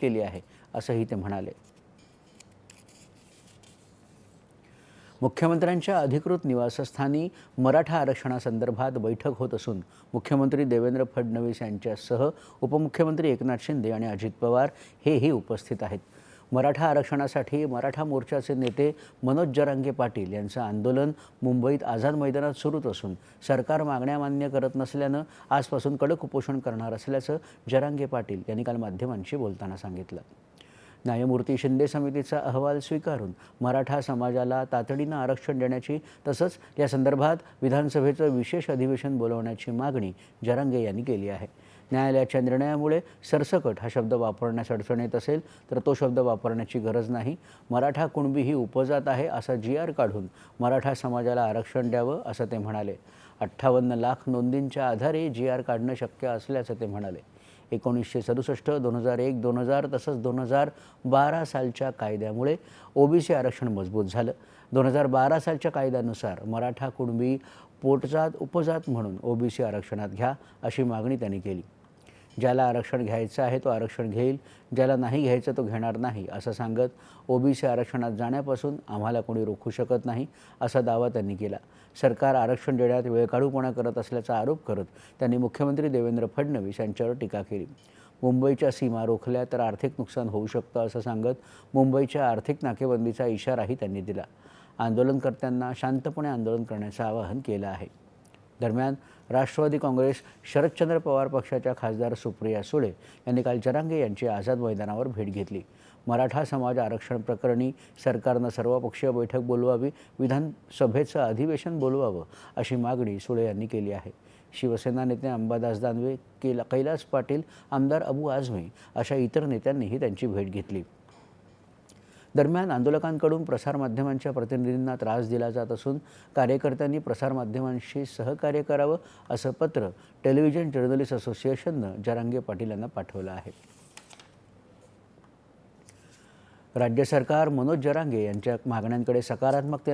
केली आहे असंही ते म्हणाले. मुख्यमंत्र्यांच्या अधिकृत निवासस्थानी मराठा आरक्षणासंदर्भात बैठक होत असून मुख्यमंत्री देवेंद्र फडणवीस यांच्यासह उपमुख्यमंत्री एकनाथ शिंदे आणि अजित पवार हेही उपस्थित आहेत. मराठा आरक्षणासाठी मराठा मोर्चाचे नेते मनोज जरांगे पाटील यांचं आंदोलन मुंबईत आझाद मैदानात सुरूच असून सरकार मागण्या मान्य करत नसल्यानं आजपासून कडक उपोषण करणार असल्याचं जरांगे पाटील यांनी काल माध्यमांशी बोलताना सांगितलं. न्यायमूर्ती शिंदे समितीचा अहवाल स्वीकारून मराठा समाजाला तातडीनं आरक्षण देण्याची तसंच या संदर्भात विधानसभेचं विशेष अधिवेशन बोलवण्याची मागणी जरांगे यांनी केली आहे. न्यायालयाच्या निर्णयामुळे सरसकट हा शब्द वापरण्यास अडचण येत असेल तर तो शब्द वापरण्याची गरज नाही. मराठा कुणबी ही उपजात आहे असा जी आर काढून मराठा समाजाला आरक्षण द्यावं असं ते म्हणाले. अठ्ठावन्न लाख नोंदींच्या आधारे जी आर काढणं शक्य असल्याचं ते म्हणाले. एकोणीसशे सदुसष्ट दोन हजार एक दोन हजार तसंच दोन हजार बारा सालच्या कायद्यामुळे ओबीसी आरक्षण मजबूत झालं. दोन हजार बारा सालच्या कायद्यानुसार मराठा कुणबी पोटजात उपजात म्हणून ओबीसी आरक्षणात घ्या अशी मागणी त्यांनी केली. ज्याला आरक्षण घ्यायचं आहे तो आरक्षण घेईल ज्याला नाही घ्यायचं तो घेणार नाही असं सांगत ओबीसी आरक्षणात जाण्यापासून आम्हाला कोणी रोखू शकत नाही असा दावा त्यांनी केला. सरकार आरक्षण देण्यात वेळकाढूपणा करत असल्याचा आरोप करत त्यांनी मुख्यमंत्री देवेंद्र फडणवीस यांच्यावर टीका केली. मुंबईच्या सीमा रोखल्या तर आर्थिक नुकसान होऊ शकतं असं सांगत मुंबईच्या आर्थिक नाकेबंदीचा इशाराही त्यांनी दिला. आंदोलनकर्त्यांना शांतपणे आंदोलन करण्याचं आवाहन केलं आहे. दरम्यान राष्ट्रवादी काँग्रेस शरदचंद्र पवार पक्षाच्या खासदार सुप्रिया सुळे यांनी काल जरांगे यांची आझाद मैदानावर भेट घेतली. मराठा समाज आरक्षण प्रकरणी सरकारनं सर्वपक्षीय बैठक बोलवावी विधानसभेचं अधिवेशन बोलवावं अशी मागणी सुळे यांनी केली आहे. शिवसेना नेते अंबादास दानवे केला कैलास पाटील आमदार अबू आझमी अशा इतर नेत्यांनीही त्यांची भेट घेतली. दरम्यान आंदोलकांकडून प्रसारमाध्यमांच्या प्रतिनिधींना त्रास दिला जात असून कार्यकर्त्यांनी प्रसारमाध्यमांशी सहकार्य करावं असं पत्र टेलिव्हिजन जर्नलिस्ट असोसिएशननं जरांगे पाटील यांना पाठवलं आहे. राज्य सरकार मनोज जरांगे यांच्या मागण्यांकडे सकारात्मकतेनं